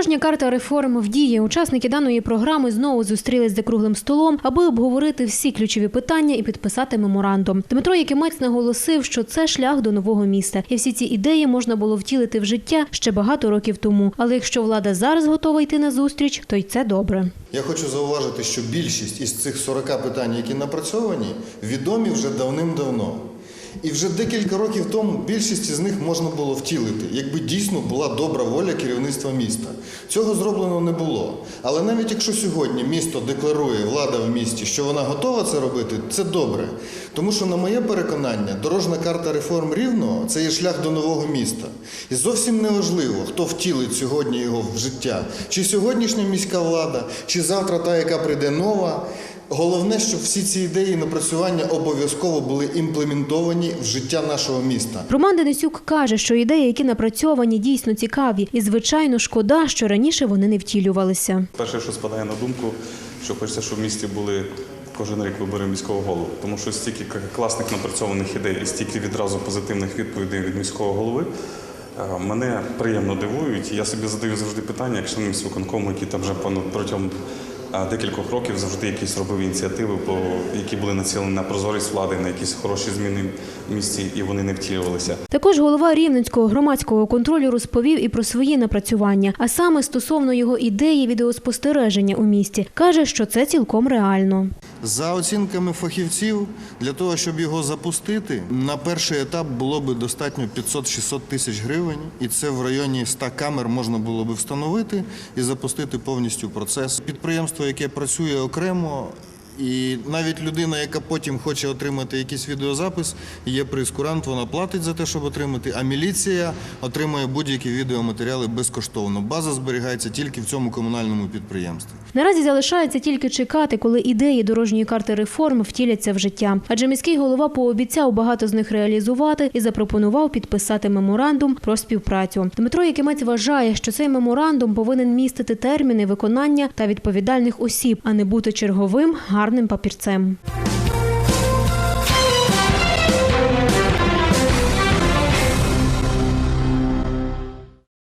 Дорожня карта реформ в дії. Учасники даної програми знову зустрілись за круглим столом, аби обговорити всі ключові питання і підписати меморандум. Дмитро Якимець наголосив, що це шлях до нового міста, і всі ці ідеї можна було втілити в життя ще багато років тому. Але якщо влада зараз готова йти на зустріч, то й це добре. Я хочу зауважити, що більшість із цих 40 питань, які напрацьовані, відомі вже давним-давно. І вже декілька років тому більшість із них можна було втілити, якби дійсно була добра воля керівництва міста. Цього зроблено не було. Але навіть якщо сьогодні місто декларує, влада в місті, що вона готова це робити, це добре. Тому що, на моє переконання, дорожна карта реформ рівного це є шлях до нового міста. І зовсім не важливо, хто втілить сьогодні його в життя, чи сьогоднішня міська влада, чи завтра та, яка прийде нова. Головне, щоб всі ці ідеї напрацювання обов'язково були імплементовані в життя нашого міста. Роман Денисюк каже, що ідеї, які напрацьовані, дійсно цікаві, і звичайно шкода, що раніше вони не втілювалися. Перше, що спадає на думку, що хочеться, щоб в місті були кожен рік вибори міського голову, тому що стільки класних напрацьованих ідей і стільки відразу позитивних відповідей від міського голови. е, Мене приємно дивують, я собі задаю завжди питання, як член міськвиконкому, які там вже понад протягом декількох років завжди якісь робив ініціативи, по які були націлені на прозорість влади, на якісь хороші зміни в місті, і вони не втілювалися. Також голова Рівненського громадського контролю розповів і про свої напрацювання, а саме стосовно його ідеї відеоспостереження у місті, каже, що це цілком реально. За оцінками фахівців, для того, щоб його запустити, на перший етап було би достатньо 500-600 тисяч гривень, і це в районі 100 камер можна було би встановити і запустити повністю процес. Підприємство, яке працює окремо. І навіть людина, яка потім хоче отримати якийсь відеозапис, є прескурант, вона платить за те, щоб отримати, а міліція отримує будь-які відеоматеріали безкоштовно. База зберігається тільки в цьому комунальному підприємстві. Наразі залишається тільки чекати, коли ідеї дорожньої карти реформ втіляться в життя. Адже міський голова пообіцяв багато з них реалізувати і запропонував підписати меморандум про співпрацю. Дмитро Якимець вважає, що цей меморандум повинен містити терміни виконання та відповідальних осіб, а не бути черговим гарним папірцем.